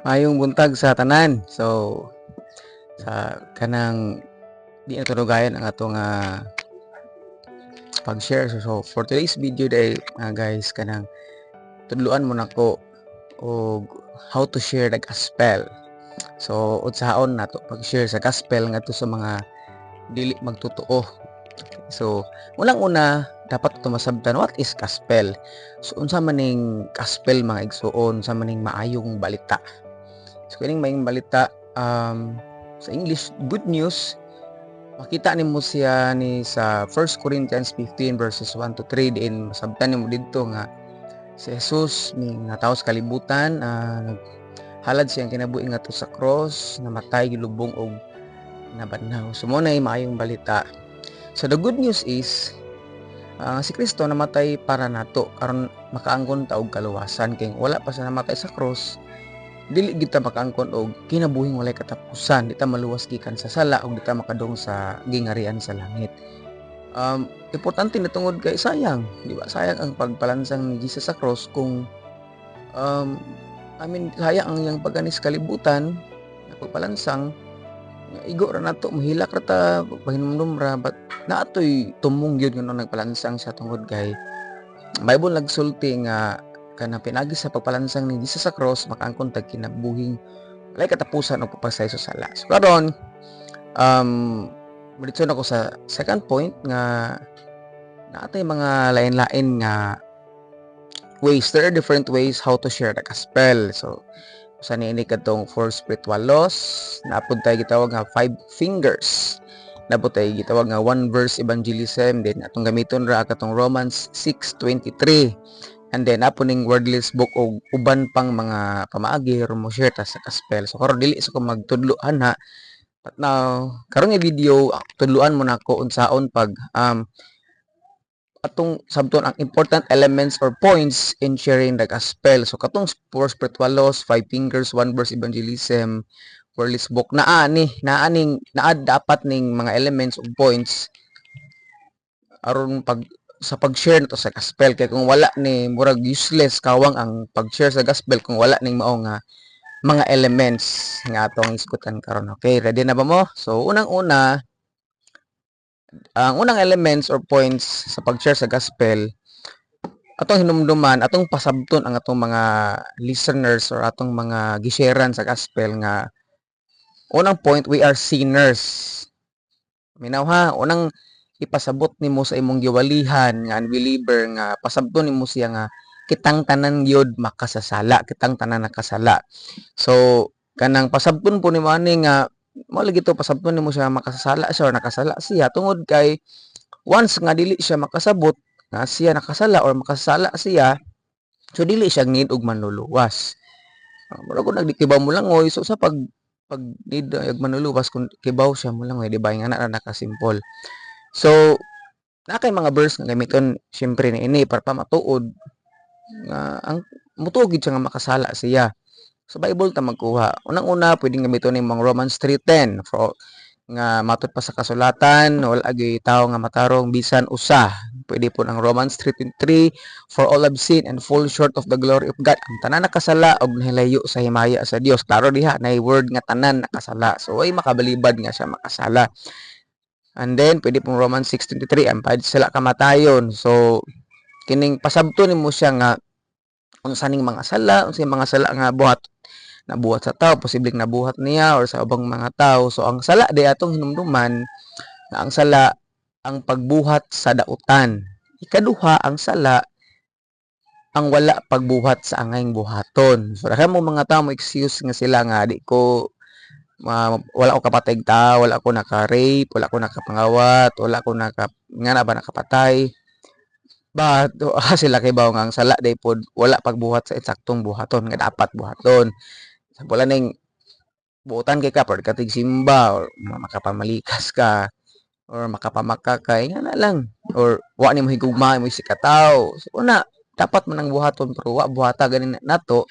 Mayong buntag sa tanan. So sa kanang di na tunugayan ang atong uh, pag-share. So, so for today's video day uh, guys kanang tudluan mo nako og how to share the gospel. So unsaon nato pag-share sa gospel ngadto sa mga dili magtotoo. So unang-una dapat ito masabtan what is gospel so unsa maning gospel mga igsuon sa maning maayong balita so kining maayong balita um, sa English good news. Makita nimo siya ni sa 1 Corinthians 15 verses 1 to 3 diin masabtan nimo didto nga si Jesus ni natawo sa kalibutan uh, halad siyang kinabuhi nga to sa cross namatay gilubong og nabanhaw. So mo na maayong balita. So the good news is uh, si Kristo namatay para nato. Karon makaangkon ta og kaluwasan. Kay wala pa sa namatay sa cross dili kita makaangkon og kinabuhing walay katapusan di ta maluwas gikan sa sala ug di ta makadong sa gingarian sa langit. Um importante na tungod kay sayang di ba? Sayang ang pagpalansang ni Jesus sa cross kung um I mean sayang ang yang paganis kalibutan na pagpalansang igo ra nato mahilak ra ta pahinumdum ra but naatoy tumong gyud nga nagpalansang sa tungod kay Bible nagsulti nga kana pinagi sa pagpalansang ni Jesus sa cross makaangkon tag kinabuhing walay katapusan og papasay sa sala. So karon um dito na ko sa second point nga naatay mga lain-lain nga ways. There are different ways how to share the gospel. So sa niini katong four spiritual laws. Naapod tayo gitawag nga five fingers. Napod tayo gitawag nga one verse evangelism. Then atong gamiton ra katong Romans 6:23 and then apo ning wordless book og uban pang mga pamaagi mo share ta sa gospel so karon dili sa ko magtudloan ha but now karon nga video tudluan mo nako unsaon pag um atong sabton ang important elements or points in sharing the gospel. So katong four spiritual laws, five fingers, one verse evangelism, wordless book na ani, na aning naa dapat ning mga elements or points aron pag sa pag-share nato sa gospel kay kung wala ni murag useless kawang ang pag-share sa gospel kung wala ning mao nga mga elements nga atong iskutan karon. Okay, ready na ba mo? So unang-una ang unang elements or points sa pag-share sa gospel atong hinumduman atong pasabton ang atong mga listeners or atong mga gisharean sa gospel nga unang point we are sinners minaw ha unang ipasabot nimo sa imong giwalihan nga unbeliever nga pasabton nimo siya nga kitang tanan gyud makasasala kitang tanan nakasala. So kanang pasabton po nimo ani nga mo lagi to pasabton nimo siya makasala siya or nakasala siya. Tungod kay once nga dili siya makasabot nga siya nakasala or makasala siya so dili siya need og manluluwas. Uh, mura ko nagdikibaw mo lang oy so sa pag pag need uh, manluluwas kung kibaw siya mo lang oy di ba? Nga na nakasimple so na kay mga verse nga gamiton syempre ni ini para pa matuod nga ang mutuog siya nga makasala siya sa Bible ta magkuha. Unang-una, pwedeng gamiton ning mga Romans 3:10 for nga matud pa sa kasulatan, wala agi tao nga matarong bisan usa. Pwede po ang Romans 3:23 for all have sinned and fall short of the glory of God. Ang tanan nakasala og nahilayo sa himaya sa Dios. Klaro diha na word nga tanan nakasala. So ay makabalibad nga siya makasala. And then pwede pong Romans 6:23 ang pwede sila kamatayon. So kining pasabto nimo siya nga unsa ning mga sala, unsa mga sala nga buhat nabuhat sa tao, posibleng nabuhat niya or sa ubang mga tao. So ang sala di atong hinumduman na ang sala ang pagbuhat sa dautan. Ikaduha ang sala ang wala pagbuhat sa angayng buhaton. So dahil mo mga tao mo excuse nga sila nga di ko uh, wala ko kapatay ta, wala ko naka-rape, wala ko nakapangawat, wala ko naka nga na ba nakapatay. But uh, sila kay bawo nga sala day pod wala pagbuhat sa eksaktong buhaton nga dapat buhaton. Wala ning buutan kay ka or katig simba or makapamalikas ka or makapamaka ka nga na lang. Or wa ni mo higugma mo sikataw. So una dapat man ang buhaton pero wa buhata ganin nato.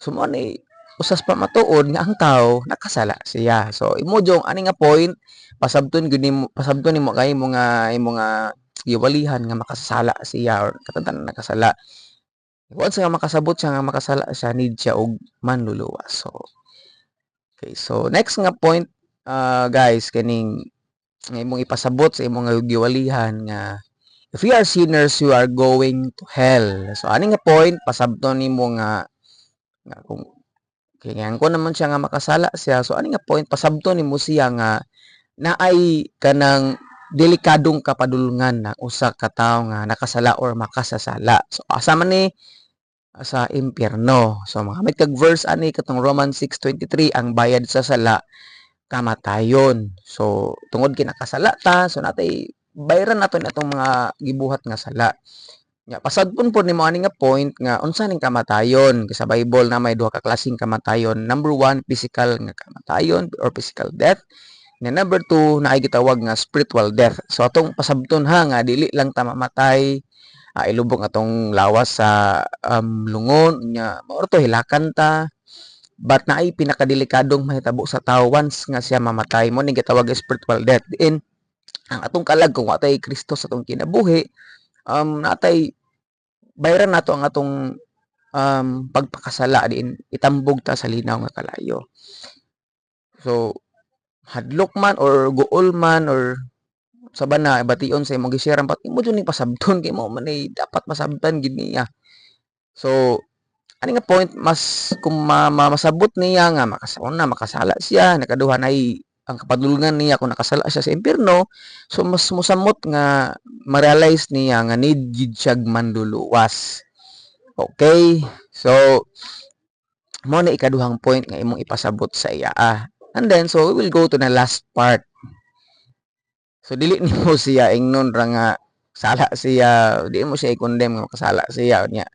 So mo ni usas pa matuod nga ang tao nakasala siya. So imo jong ani nga point pasabton gud nimo pasabton nimo kay mo nga imo nga giwalihan nga makasala siya or katantan nakasala. Once nga makasabot siya nga makasala siya need siya og manluluwas so okay so next nga point uh, guys kaning nga imong ipasabot sa imong giwalihan nga if we are sinners you are going to hell. So ani nga point pasabton nimo nga nga kung kaya ko naman siya nga makasala siya so ani nga point pasabton nimo siya nga naay kanang delikadong kapadulngan na usa ka tawo nga nakasala or makasasala. So asa man ni sa impyerno. So magamit kag verse ani katong Romans 6:23 ang bayad sa sala kamatayon. So tungod kay nakasala ta so natay bayaran naton atong mga gibuhat nga sala. Nya pasadpon po nimo ani nga point nga unsa ning kamatayon sa Bible na may duha ka klaseng kamatayon. Number one, physical nga kamatayon or physical death. Na number two, na ay gitawag nga spiritual death. So atong pasabton ha nga dili lang ta mamatay uh, ilubong atong lawas sa um, lungon nya mao to hilakan ta but na ay pinakadelikadong mahitabo sa tao once nga siya mamatay mo ni gitawag spiritual death diin ang atong kalag kung watay Kristo sa atong kinabuhi um natay bayran nato ang atong um, pagpakasala diin itambog ta sa linaw nga kalayo. So hadlok man or guol man or sa bana bation sa imong gi-share pat imo jud pasabton kay mo man ay dapat masabtan gid niya. So ani nga point mas kung ma, ma, masabot niya nga makasala makasala siya nakaduha na ang kapadulungan niya kung nakasala siya sa impierno so mas musamot nga ma-realize niya nga need gid siya manluluwas okay so mo na ikaduhang point nga imong ipasabot sa iya ah And then, so we will go to the last part. So, dili ni mo siya ingnon ra nga sala siya, di mo siya i-condemn nga kasala siya niya.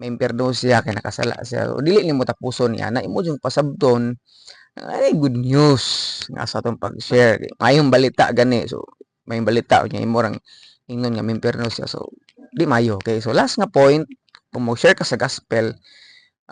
May imperno siya kay nakasala siya. So, dili ni mo tapuson niya na imo yung pasabton ay good news nga sa atong pag-share. Mayong balita gani. So, may balita niya imo rang ingnon nga may imperno siya. So, di mayo. Okay. So, last nga point, kung mo share ka sa gospel,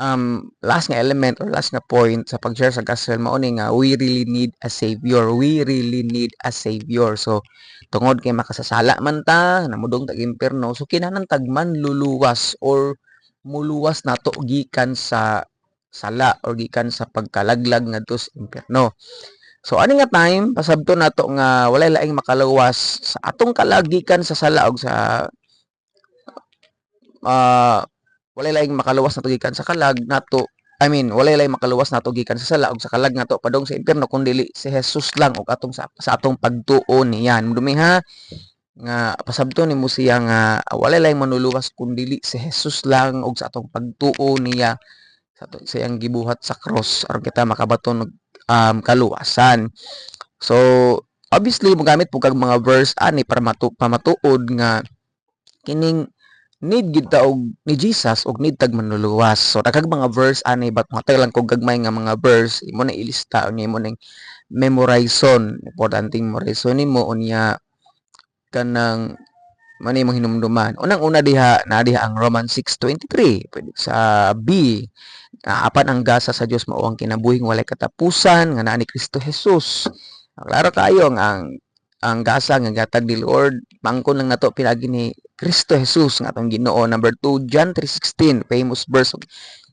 um, last nga element or last nga point sa pag-share sa gospel mao ni nga we really need a savior we really need a savior so tungod kay makasasala man ta namudong tag impierno so kinahanglan tagman luluwas or muluwas nato gikan sa sala or gikan sa pagkalaglag ngadto sa impierno So ani nga time pasabto nato nga walay laing makaluwas sa atong kalagikan sa sala og sa uh, walay laing makaluwas na tugikan sa kalag nato I mean walay laing makaluwas na tugikan sa sala sa kalag nato padong sa impierno kun dili si Jesus lang ug atong sa, sa atong pagtuo niyan. Dumiha nga pasabto ni mo siya nga walay laing manuluwas kun dili si Jesus lang ug sa atong pagtuo niya sa to, siyang gibuhat sa cross aron kita makabaton og um, kaluwasan so obviously mogamit po kag mga verse ani para matu pamatuod nga kining need gid ta ni Jesus og need tag manluluwas. So dagag mga verse ani bat mga lang kog gagmay nga mga verse imo na ilista unya imo ning memorization. Importante memorization nimo unya kanang mani mo hinumduman. Unang-una diha na diha ang Romans 6:23. Pwede sa B na apan ang gasa sa Dios mao ang kinabuhing walay katapusan nga naa ni Kristo Jesus. Klaro kayo ang ang gasa nga gatag ni Lord mangkon lang nato pinagi ni Kristo Jesus nga atong Ginoo. Number 2 John 3:16 famous verse.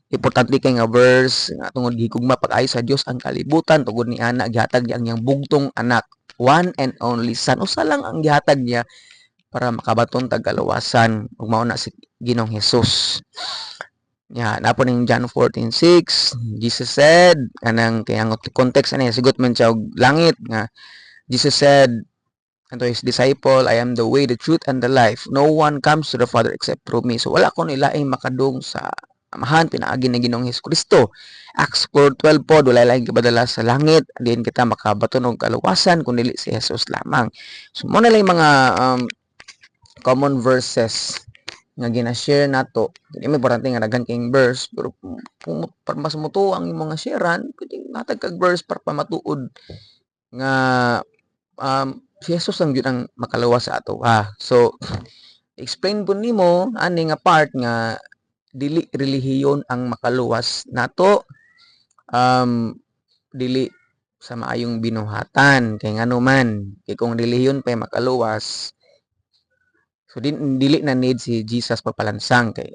Importante kay nga verse nga tungod gihigugma pag-ayo sa Dios ang kalibutan tungod ni ana gihatag niya ang iyang bugtong anak one and only son. Usa lang ang gihatag niya para makabaton tag kalawasan ug mao na si Ginoong Jesus Ya, napo ning John 14:6, Jesus said, anang kay ang context ani sigot man siya og langit nga Jesus said, and to his disciple, I am the way, the truth, and the life. No one comes to the Father except through me. So wala ko nilaing makadung sa amahan pinaagi ni Ginoong Hesus Kristo. Acts 4:12 po wala lang gibadala sa langit diin kita makabaton og kaluwasan kun dili si Jesus lamang. So mo na lang mga um, common verses nga gina-share nato. Dili mo importante nga daghan king verse pero kung mas mutuo ang imong sharean, pwede matag kag verse para pamatuod nga um, si Jesus ang gyud ang makalawas sa ato ha? So explain po nimo ani nga part nga dili relihiyon ang makaluwas nato. Um dili sa maayong binuhatan. Kay ngano man kay kung relihiyon pa makaluwas so din dili na need si Jesus pagpalansang kay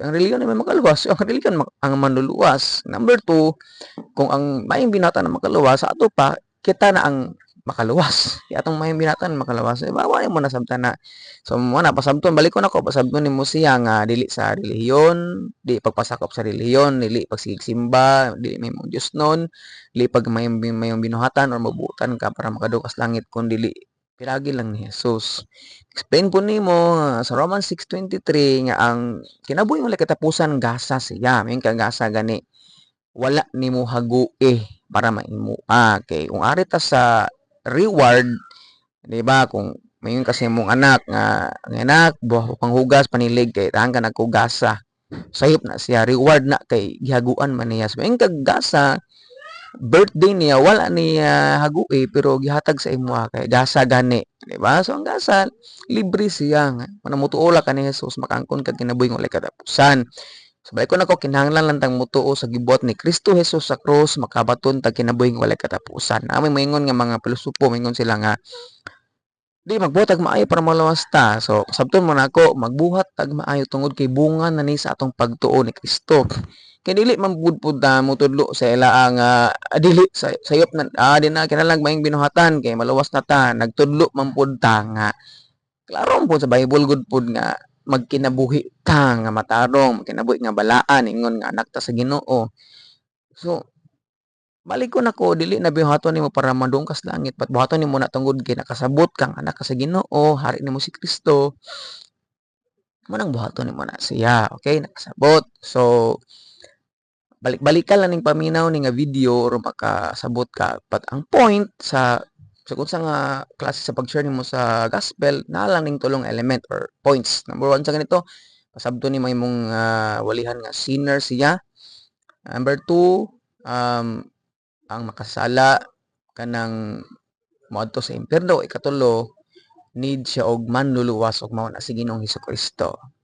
ang reliyon ay may makaluwas, ang reliyon ang manluluwas. Number two, kung ang mayong binata na makaluwas, sa ato pa, kita na ang makaluwas. Atong mayong binata na makaluwas, eh, bawa mo na sabta na. So, mo na, pasabton, balik ko na ko, pasabton ni mo siya nga, dili sa reliyon, di pagpasakop sa reliyon, dili pagsigsimba, dili may mong Diyos nun, dili pag mayong, mayong binuhatan or mabutan ka para makadukas langit, kung dili piragi lang ni Jesus. Explain po nimo uh, sa Romans 6:23 nga ang kinabuhi mo katapusan gasa siya. May kagasa gani wala nimo hague para maimua. Okay, kung ari ta sa reward, di ba? Kung mayon kasi mong anak nga ang anak buha pang hugas panilig kay tahan ka nagkugasa. Sayop na siya reward na kay gihaguan man niya. So, yung kagasa birthday niya wala niya hague pero gihatag sa imo kay gasa gani di ba? So ang gasa libre siya manamutuola ka ni Jesus makangkon kag kinabuhi walay katapusan so balik ko nako kinahanglan lang tang mutuo sa gibuhat ni Kristo Jesus sa cross makabaton tag kinabuhi walay katapusan nami moingon nga mga pilosopo moingon sila nga di magbuhat maayo para malawas ta so sabton mo nako magbuhat tag maayo tungod kay bunga na ni sa atong pagtuo ni Kristo kay dili man pud ta mo tudlo sa ila ang uh, dili sa, sayop na ah, di na kinalang maing binuhatan kay malawas na ta nagtudlo man pud ta nga. Klaro po sa Bible good pud nga magkinabuhi ta nga matarong magkinabuhi nga balaan ingon nga anak ta sa Ginoo. So balik ko nako dili na binuhaton nimo para madungkas langit pat buhaton nimo na tungod kay nakasabot kang anak ka sa Ginoo hari nimo si Kristo mo nang buhaton nimo na siya okay? Nakasabot. So balik-balikan lang ning paminaw ni nga video or makasabot ka. But ang point sa sa kung sa nga klase sa pag-share nimo sa gospel na lang ning tulong element or points. Number one sa ganito pasabto ni may mong uh, walihan nga sinner siya. Number two um, ang makasala kanang moadto sa impierno ikatulo need siya og manluluwas og mao na si Ginoong Hesukristo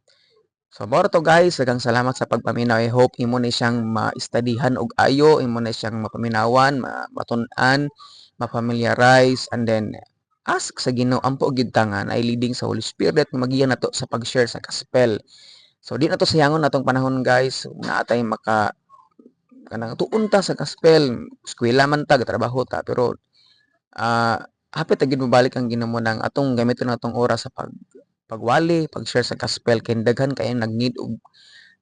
So, moro to guys, dagang salamat sa pagpaminaw. I hope imo na siyang ma-studyhan og ayo, imo na siyang mapaminawan, matun-an, ma-familiarize, and then ask sa Ginoo ampo gid tangan ay leading sa Holy Spirit nga magiya nato sa pag-share sa gospel. So di na to sayangon natong panahon guys, naatay maka kanang tuon ta sa gospel, eskwela man ta, trabaho ta, pero uh, hapit agad mo balik ang ginamo nang atong gamiton natong oras sa pag pagwali, pag-share sa gospel kay daghan kay nag-need og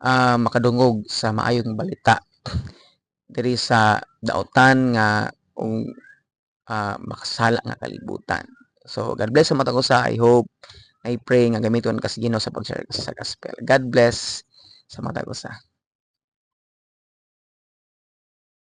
uh, makadungog sa maayong balita diri sa daotan nga ung uh, makasala nga kalibutan. So God bless sa matag usa. I hope I pray nga gamiton ka sa Ginoo sa pag-share sa gospel. God bless sa matag usa.